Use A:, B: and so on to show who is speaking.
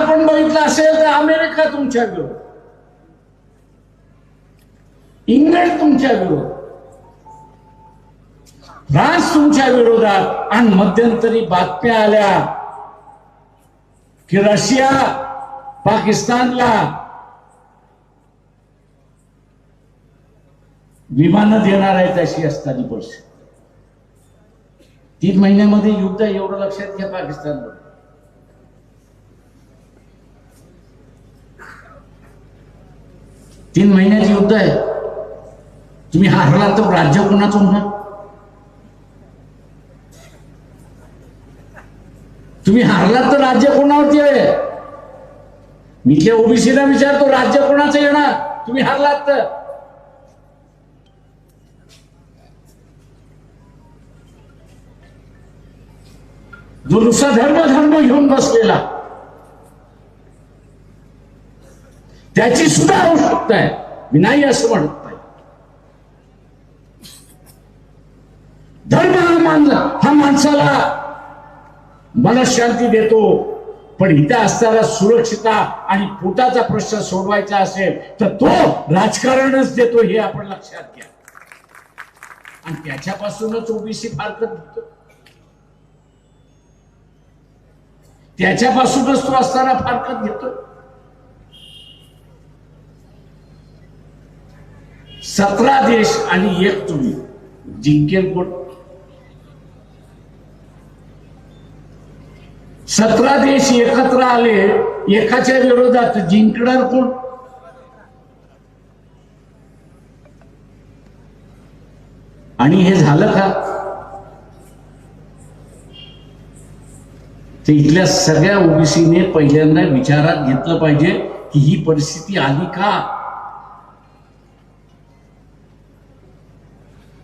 A: आपण बघितलं असेल तर अमेरिका तुमच्या विरोध इंग्लंड तुमच्या विरोध फ्रान्स तुमच्या विरोधात. आणि मध्यंतरी बातम्या आल्या की रशिया पाकिस्तानला विमानं देणार आहेत अशी असताना परिस्थिती तीन महिन्यामध्ये युद्ध एवढं लक्षात घ्या पाकिस्तानवर. तीन महिन्याचे युद्ध आहे. तुम्ही हारला तर राज्य कोणाचं होणार? तुम्ही हारलात तर राज्य कोणावरती आहे? मी इथल्या ओबीसीला विचारतो राज्य कोणाचं येणार? तुम्ही हारलात तर. जो नुसता धर्म धर्म घेऊन बसलेला. त्याची सुद्धा आवश्यकता आहे. मी नाही असं म्हणत नाही. धर्म हा मानला हा माणसाला मनशांती देतो. पण इथे असताना सुरक्षिता आणि पोटाचा प्रश्न सोडवायचा असेल तर तो राजकारणच देतो हे आपण लक्षात घ्या. आणि त्याच्यापासूनच ओबीसी फारकत घेतो त्याच्यापासूनच तो असताना फारकत घेतो सतरा देश आणि एक तुम्ही. जिंकेल कोण? सतरा देश एकत्र आले एकाच्या विरोधात जिंकणार कोण? आणि हे झालं का? ते इथल्या सगळ्या ओबीसीने पहिल्यांदा विचारात घेतलं पाहिजे की ही परिस्थिती आली का?